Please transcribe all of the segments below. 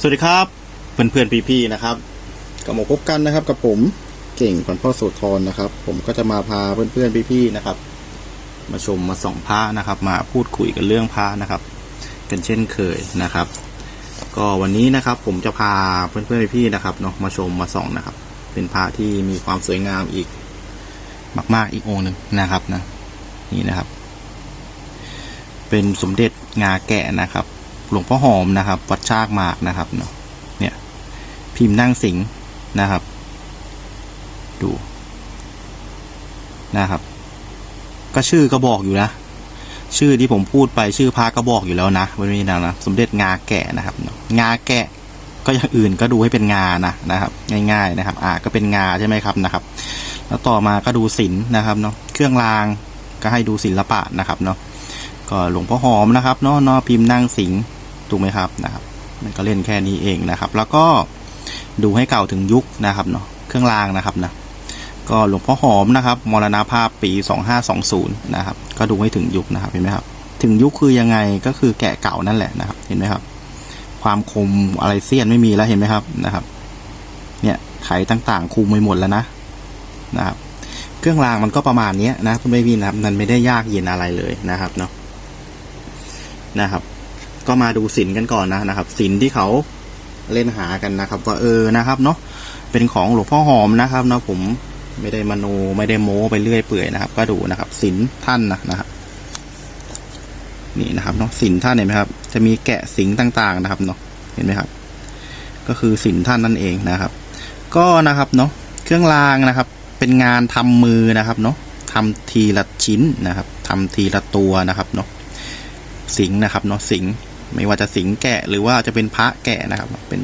สวัสดีครับเพื่อนเพื่อนๆพี่ๆนะครับก็มาพบกันนะครับ กับผมเก่งขวัญพ่อโสธรนะครับ ผมก็จะมาพาเพื่อนเพื่อนๆพี่ๆนะครับ มาชมมาส่องพระนะครับ มาพูดคุยกันเรื่องพระนะครับ กันเช่นเคยนะครับ ก็วันนี้นะครับ ผมจะพาเพื่อนเพื่อนๆพี่ๆนะครับเนาะมาชมมาส่องนะครับ เป็นพระที่มีความสวยงามอีก มากๆอีกองค์หนึ่งนะครับนะนี่นะครับ เป็นสมเด็จงาแกะนะครับ หลวงพ่อหอมนะครับ วัดชากหมากนะครับเนาะเนี่ย พิมพ์นั่งสิงนะครับ ดูนะครับ ก็ชื่อก็บอกอยู่นะ ชื่อที่ผมพูดไปชื่อพระก็บอกอยู่แล้วนะวันนี้นะนะสมเด็จงาแกะนะครับเนาะงาแกะก็อย่างอื่นก็ดูให้เป็นงานะนะครับ ง่ายๆนะครับ อ่าก็เป็นงาใช่ไหมครับนะครับ แล้วต่อมาก็ดูศิลป์นะครับเนาะเครื่องรางก็ให้ดูศิลปะนะครับเนาะก็หลวงพ่อหอมนะครับเนาะเนาะพิมพ์นั่งสิง ถูกไหมครับนะครับ มันก็เล่นแค่นี้เองนะครับ แล้วก็ดูให้เก่าถึงยุคนะครับเนาะเครื่องรางนะครับนะก็หลวงพ่อหอมนะครับมรณภาพปี 2520 นะครับ ก็ดูให้ถึงยุคนะครับเห็นไหมครับ ถึงยุคคือยังไงก็คือแกะเก่านั่นแหละนะครับ เห็นไหมครับ ความคมอะไรเสี้ยนไม่มีแล้วเห็นไหมครับนะครับ เนี่ยไขต่างๆคุมไปหมดแล้วนะนะครับ เครื่องรางมันก็ประมาณนี้นะคุณไม่วินนะครับมันไม่ได้ยากเย็นอะไรเลยนะครับเนาะนะครับ ก็มาดูสินกันก่อนนะนะครับ สินที่เขาเล่นหากันนะครับ ว่าเออนะครับเนาะเป็นของหลวงพ่อหอมนะครับเนาะผมไม่ได้มโนไม่ได้โม้ไปเรื่อยเปื่อยนะครับ ก็ดูนะครับสินท่านนะนะครับนี่นะครับเนาะสินท่านเห็นไหมครับ จะมีแกะสิงต่างๆนะครับเนาะเห็นไหมครับ ก็คือสินท่านนั่นเองนะครับ ก็นะครับเนาะเครื่องรางนะครับ เป็นงานทำมือนะครับเนาะทำทีละชิ้นนะครับทำทีละตัวนะครับเนาะสิงนะครับเนาะสิง ไม่ว่าจะสิงแกะหรือว่าจะเป็นพระแกะนะครับ เป็น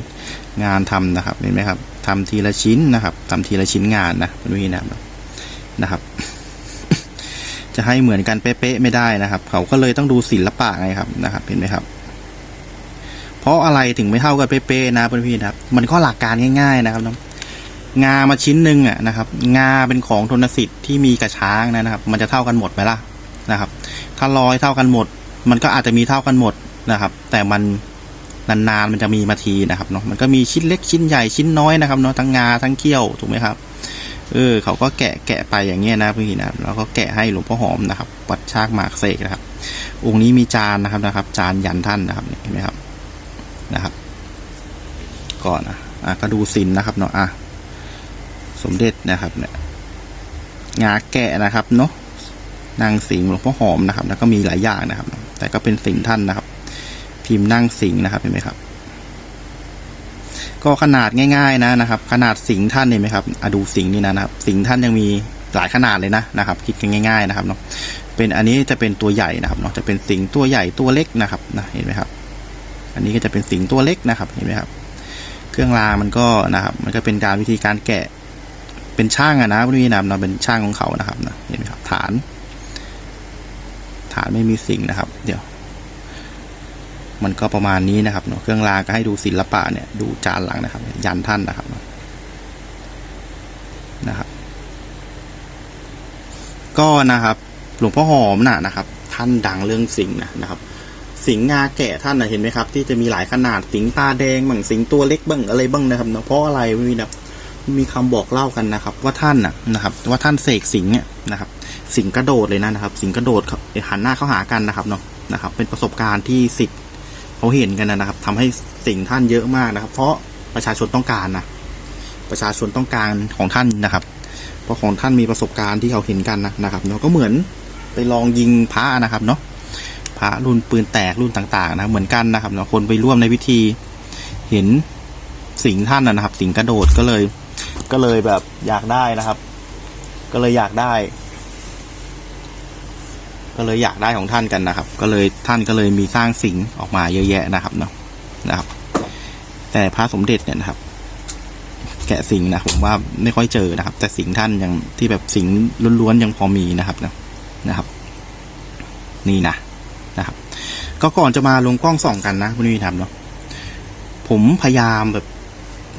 งานทำนะครับเห็นไหมครับทำทีละชิ้นนะครับทำทีละชิ้นงานนะเป็นวิธีนะครับนะครับ จะให้เหมือนกันเป๊ะๆไม่ได้นะครับ เขาก็เลยต้องดูศิละปะไงครับนะครับ เห็นไหมครับ เพราะอะไรถึงไม่เท่ากันเป๊ะๆนะเพื่อนพี่นะครับ มันก็หลักการง่าย ๆ นะครับนาะงามาชิ้นหนึ่งอะนะครับ งาเป็นของทนสิทธิ์ที่มีกระช้างนะครับ มันจะเท่ากันหมดไหมล่ะนะครับ ถ้ารอยเท่ากันหมด มันก็อาจจะมีเท่ากันหมด นะครับ แต่มันนานๆมันจะมีมาทีนะครับเนาะมันก็มีชิ้นเล็กชิ้นใหญ่ชิ้นน้อยนะครับเนาะทั้งงาทั้งเขี้ยวถูกไหมครับเออเขาก็แกะแกะไปอย่างเงี้ยนะพี่นะครับแล้วก็แกะให้หลวงพ่อหอมนะครับวัดชากหมากเสกนะครับ องค์นี้มีจานนะครับนะครับ จานยันท่านนะครับเห็นไหมครับนะครับก่อนนะอะก็ดูสินนะครับเนาะอะสมเด็จนะครับเนี่ยงาแกะนะครับเนาะนางสิงหลวงพ่อหอมนะครับ แล้วก็มีหลายอย่างนะครับ แต่ก็เป็นสิงท่านนะครับ พิมพ์นั่งสิงนะครับเห็นไหมครับ ก็ขนาดง่ายๆนะนะครับ ขนาดสิงท่านเห็นไหมครับอะดูสิงนี่นะครับ สิงท่านยังมีหลายขนาดเลยนะนะครับ คิดกันง่าย ๆนะครับเนาะเป็นอันนี้จะเป็นตัวใหญ่นะครับเนาะจะเป็นสิงตัวใหญ่ตัวเล็กนะครับนะเห็นไหมครับ อันนี้ก็จะเป็นสิงตัวเล็กนะครับเห็นไหมครับ เครื่องรางมันก็นะครับ มันก็เป็นการวิธีการแกะเป็นช่างอะนะพี่นำเราเป็นช่างของเขานะครับนะเห็นไหมครับ ฐาน ฐานไม่มีสิ่งนะครับ เดี๋ยว มันก็ประมาณนี้นะครับเนาะเครื่องรางก็ให้ดูศิลปะเนี่ยดูจานหลังนะครับ ยันท่านนะครับนะครับ ก็นะครับ หลวงพ่อหอมน่ะนะครับ ท่านดังเรื่องสิงนะนะครับ สิงงาแก่ท่านนะเห็นไหมครับ ที่จะมีหลายขนาดสิงตาแดงบ้างสิงตัวเล็กบ้างอะไรบ้างนะครับเนาะเพราะอะไรมีนะมีคำบอกเล่ากันนะครับ ว่าท่านน่ะนะครับ ว่าท่านเสกสิงเนี่ยนะครับ สิงกระโดดเลยนะนะครับ สิงกระโดดเขาหันหน้าเข้าหากันนะครับเนาะนะครับ เป็นประสบการณ์ที่สิทธิ์ เขาเห็นกันนะครับทำให้สิงท่านเยอะมากนะครับ เพราะประชาชนต้องการนะประชาชนต้องการของท่านนะครับ เพราะของท่านมีประสบการณ์ที่เขาเห็นกันนะนะครับเนาะก็เหมือนไปลองยิงพระนะครับเนาะพระรุ่นปืนแตกรุ่นต่างๆ นะเหมือนกันนะครับเนาะคนไปร่วมในพิธีเห็นสิงท่านนะครับ สิงกระโดดก็เลย ก็เลยแบบอยากได้นะครับ ก็เลยอยากได้ ก็เลยอยากได้ของท่านกันนะครับ ก็เลยท่านก็เลยมีสร้างสิงออกมาเยอะแยะนะครับเนาะนะครับ แต่พระสมเด็จเนี่ยนะครับ แกะสิงนะผมว่าไม่ค่อยเจอนะครับ แต่สิงท่านยังที่แบบสิงล้วนๆยังพอมีนะครับนะนะครับ นี่นะนะครับ ก็ก่อนจะมาลงกล้องส่องกันนะคุณวิทำเนาะผมพยายามแบบ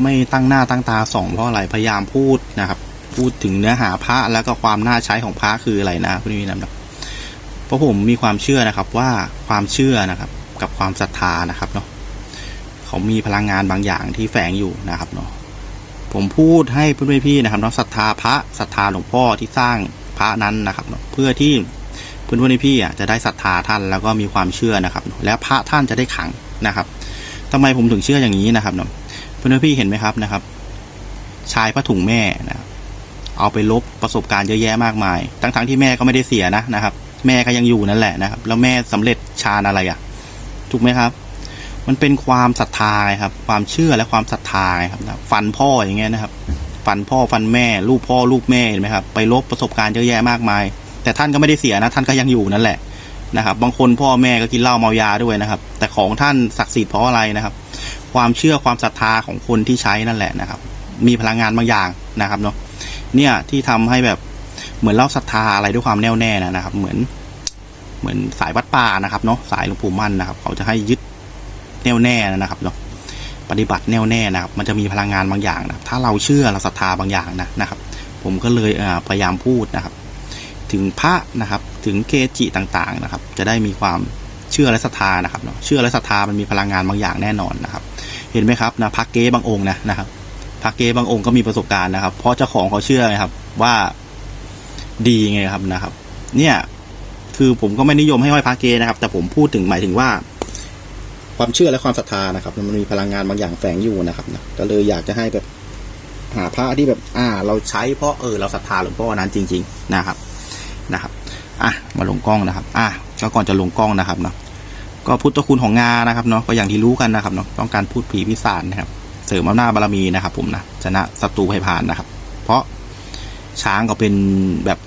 ไม่ตั้งหน้าตั้งตาส่องเพราะอะไรพยายามพูดนะครับ พูดถึงเนื้อหาพระแล้วก็ความน่าใช้ของพระคืออะไรนะคุณวิทำเนาะ ราะผมมีความเชื่อนะครับว่าความเชื่อนะครับ กับความศรัทธานะครับเนาะเขามีพลังงานบางอย่างที่แฝงอยู่นะครับเนาะผมพูดให้เพื่อนพี่นะครับเนาะศรัทธาพระศรัทธาหลวงพ่อที่สร้างพระนั้นนะครับเนาะเพื่อที่เพื่อนๆพี่อะจะได้ศรัทธาท่านแล้วก็มีความเชื่อนะครับ และพระท่านจะได้ขังนะครับทำไมผมถึงเชื่ออย่างนี้นะครับเนาะเพื่อนพี่เห็นไหมครับนะครับ ชายผ้าถุงแม่นะครับเอาไปลบประสบการณ์เยอะแยะมากมาย ทั้งๆที่แม่ก็ไม่ได้เสียนะนะครับ แม่ก็ยังอยู่นั่นแหละนะครับ แล้วแม่สำเร็จฌานอะไรอะ ถูกไหมครับ มันเป็นความศรัทธาครับ ความเชื่อและความศรัทธาครับนะฟันพ่ออย่างเงี้ยนะครับ ฟันพ่อฟันแม่ลูกพ่อลูกแม่เห็นไหมครับไปลบประสบการณ์เยอะแยะมากมาย แต่ท่านก็ไม่ได้เสียนะ ท่านก็ยังอยู่นั่นแหละนะครับ บางคนพ่อแม่ก็กินเหล้าเมายาด้วยนะครับ แต่ของท่านศักดิ์สิทธิ์เพราะอะไรนะครับ ความเชื่อความศรัทธาของคนที่ใช้นั่นแหละนะครับ มีพลังงานบางอย่างนะครับเนาะเนี่ยที่ทำให้แบบ เหมือนเราศรัทธาอะไรด้วยความแน่วแน่นะครับ เหมือน เหมือนสายวัดป่านะครับเนาะสายหลวงปู่มั่นนะครับ เขาจะให้ยึดแน่วแน่นะครับเนาะปฏิบัติแน่วแน่นะครับ มันจะมีพลังงานบางอย่างนะถ้าเราเชื่อเราศรัทธาบางอย่างนะนะครับ ผมก็เลยพยายามพูดนะครับ ถึงพระนะครับ ถึงเกจิต่างๆนะครับ จะได้มีความเชื่อและศรัทธานะครับเนาะเชื่อและศรัทธามันมีพลังงานบางอย่างแน่นอนนะครับ เห็นไหมครับนะพระเก๊บางองค์นะนะครับพระเกบางองค์ก็มีประสบการณ์นะครับ เพราะเจ้าของเขาเชื่อไงครับ ว่า ดีไงครับนะครับ เนี่ยคือผมก็ไม่นิยมให้ห้อยพระเกนะครับ แต่ผมพูดถึงหมายถึงว่า ความเชื่อและความศรัทธานะครับมันมีพลังงานบางอย่างแฝงอยู่นะครับนะก็เลยอยากจะให้แบบหาพระที่แบบ อ่า เราใช้เพราะเออเราศรัทธาหลวงพ่อนั้นจริง ๆ นะครับนะครับ อะมาลงกล้องนะครับ อะก็ก่อนจะลงกล้องนะครับเนาะก็พุทธคุณของงานะครับเนาะก็อย่างที่รู้กันนะครับเนาะต้องการพูดผีพิศาจนะครับ เสริมอำนาจบารมีนะครับ ผมนะชนะศัตรูให้ผ่านนะครับ เพราะ ช้างก็เป็นแบบ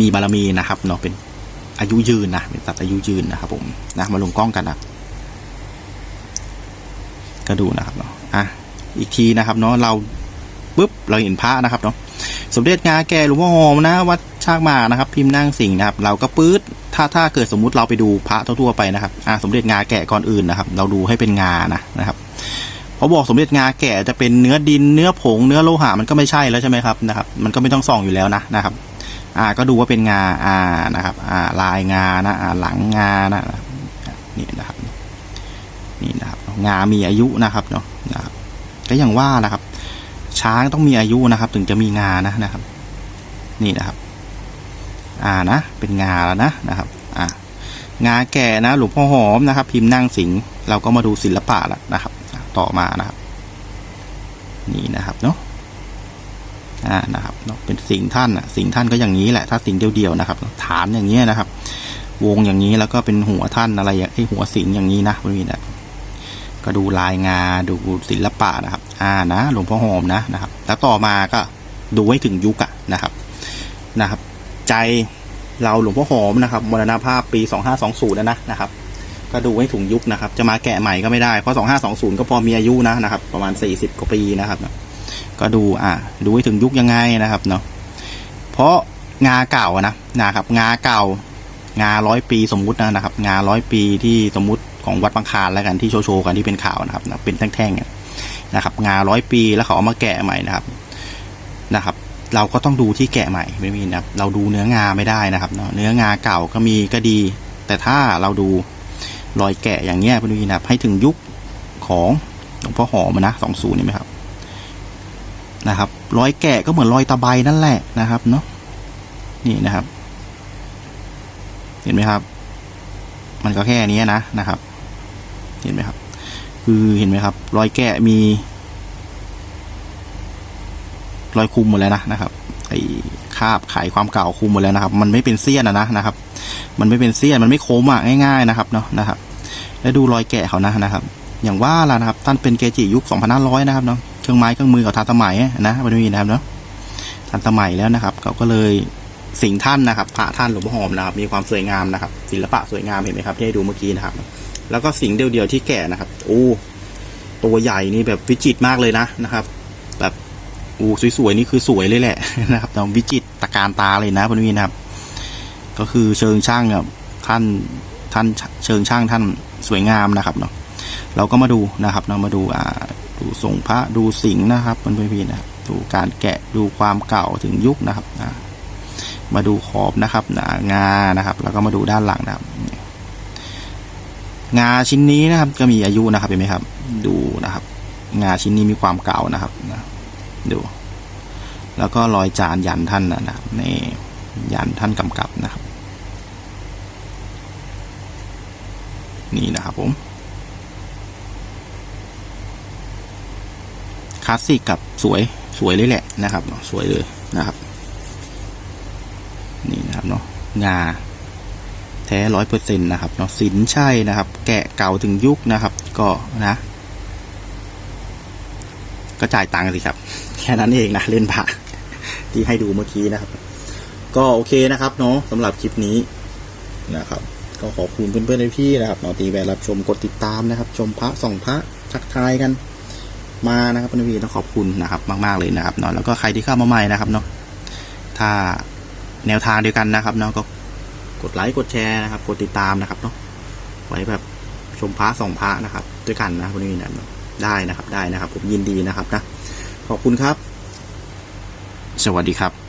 มีบารมีนะครับเนาะเป็นอายุยืนนะเป็นสัตว์อายุยืนนะครับผมนะมาลงกล้องกันนะก็ดูนะครับเนาะอะอีกทีนะครับเนาะเราปุ๊บเราเห็นพระนะครับเนาะสมเด็จงาแก่หลวงพ่อหอมนะวัดชากมานะครับ พิมพ์นั่งสิงนะครับ เราก็ปื๊ดถ้าถ้าเกิดสมมุติเราไปดูพระทั่วๆไปนะครับอ่าสมเด็จงาแก่ก่อนอื่นนะครับ เราดูให้เป็นงานะนะครับ พอบอกสมเด็จงาแก่จะเป็นเนื้อดินเนื้อผงเนื้อโลหะมันก็ไม่ใช่แล้วใช่ไหมครับนะครับ มันก็ไม่ต้องส่องอยู่แล้วนะนะครับ อ่าก็ดูว่าเป็นงาอ่านะครับ อ่าลายงานะอ่าหลังงานะนี่นะครับนี่นะครับงามีอายุนะครับเนาะนะครับก็อย่างว่านะครับ ช้างต้องมีอายุนะครับ ถึงจะมีงานะนะครับ นี่นะครับ อ่านะเป็นงาแล้วนะนะครับ อ่างาแก่นะหลวงพ่อหอมนะครับ พิมพ์นั่งสิงเราก็มาดูศิลปะแล้วนะครับ ต่อมานะครับ นี่นะครับเนาะอ่านะครับเนาะเป็นสิงท่านอะสิงท่านก็อย่างนี้แหละ ถ้าสิงเดียวๆนะครับ ฐานอย่างเงี้ยนะครับ วงอย่างนี้แล้วก็เป็นหัวท่านอะไรอย่างไอหัวสิงอย่างนี้นะไม่มีนะก็ดูลายงาดูศิลปะนะครับ อ่านะหลวงพ่อหอมนะนะครับ แล้วต่อมาก็ดูให้ถึงยุคอะนะครับนะครับ ใจเราหลวงพ่อหอมนะครับมรณภาพปีสองห้าสองศูนย์นะนะครับ ก็ดูให้ถุงยุคนะครับ จะมาแกะใหม่ก็ไม่ได้ เพราะสองห้าสองศูนย์ก็พอมีอายุนะนะครับ ประมาณสี่สิบกว่าปีนะครับ ก็ดูอ่าดูให้ถึงยุคยังไงนะครับเนาะ เพราะงาเก่านะนะครับ งาเก่า งาร้อยปีสมมุตินะนะครับ งาร้อยปีที่สมมุติของวัดบางคานแล้วกันที่โชว์โชว์กันที่เป็นข่าวนะครับนะเป็นแท่งๆนะครับ งาร้อยปีแล้วเขาเอามาแกะใหม่นะครับ นะครับเราก็ต้องดูที่แกะใหม่ไม่มีนะครับ เราดูเนื้องาไม่ได้นะครับเนาะเนื้องาเก่าก็มีก็ดี แต่ถ้าเราดู รอยแกะอย่างเงี้ยพี่นะครับให้ถึงยุคของหลวงพ่อหอมนะสองศูนย์นี่ไหมครับนะครับรอยแกะก็เหมือนรอยตะไบนั่นแหละนะครับเนาะนี่นะครับ เห็นไหมครับ มันก็แค่นี้นะนะครับ เห็นไหมครับ คือเห็นไหมครับ รอยแกะมี รอยคุมหมดแล้วนะนะครับ ไอ้คาบไขความเก่าคุมหมดแล้วนะครับ มันไม่เป็นเสี้ยนนะนะครับ มันไม่เป็นเสี้ยนมันไม่โค้งอะง่ายๆนะครับเนาะนะครับ แล้วดูรอยแกะเขานะนะครับ อย่างว่าล่ะนะครับท่านเป็นเกจิยุค2500นะครับเนาะเครื่องไม้เครื่องมือเขาทันสมัยนะมันมีนะครับเนาะทันสมัยแล้วนะครับเขาก็เลยสิ่งท่านนะครับพระท่านหลวงพ่อหอมนะครับ มีความสวยงามนะครับ ศิลปะสวยงามเห็นไหมครับที่ให้ดูเมื่อกี้นะครับ แล้วก็สิ่งเดียวๆที่แก่นะครับโอ้ตัวใหญ่นี่แบบวิจิตรมากเลยนะนะครับ อู้สวยๆนี่คือสวยเลยแหละนะครับแต่วิจิตตะการตาเลยนะพนวีนะครับ ก็คือเชิงช่างเนี่ยท่านท่านเชิงช่างท่านสวยงามนะครับเนาะเราก็มาดูนะครับเรามาดูอ่าดูทรงพระดูสิงนะครับพื่อนๆนะดูการแกะดูความเก่าถึงยุคนะครับอ่ามาดูขอบนะครับนางานะครับ แล้วก็มาดูด้านหลังนะครับ งาชิ้นนี้นะครับ ก็มีอายุนะครับเห็นไหมครับ ดูนะครับ งาชิ้นนี้มีความเก่านะครับนะ ดู แล้วก็รอยจานยันท่านนะครับนี่ยันท่านกำกับนะครับ นี่นะครับผมคลาสสิกกับสวยสวยเลยแหละนะครับ สวยเลยนะครับ นี่นะครับเนาะงาแท้ร้อยเปอร์เซ็นต์นะครับเนาะสินใช่นะครับ แกะเก่าถึงยุคนะครับ ก็นะ ก็จ่ายตังค์สิครับ แค่นั้นเองนะเล่นผ่าที่ให้ดูเมื่อกี้นะครับ ก็โอเคนะครับเนาะสำหรับคลิปนี้นะครับ ก็ขอบคุณเพื่อนๆในพี่นะครับเนาะตีแวร์รับชมกดติดตามนะครับ ชมพระส่องพระทักทายกันมานะครับเพื่อนๆต้องขอบคุณนะครับ มาก ๆเลยนะครับเนาะแล้วก็ใครที่เข้ามาใหม่นะครับเนาะถ้าแนวทางเดียวกันนะครับเนาะก็กดไลค์กดแชร์นะครับ กดติดตามนะครับเนาะไว้แบบชมพระส่องพระนะครับ ด้วยกันนะวันนี้นะ ได้นะครับได้นะครับ ผมยินดีนะครับนะขอบคุณครับ สวัสดีครับ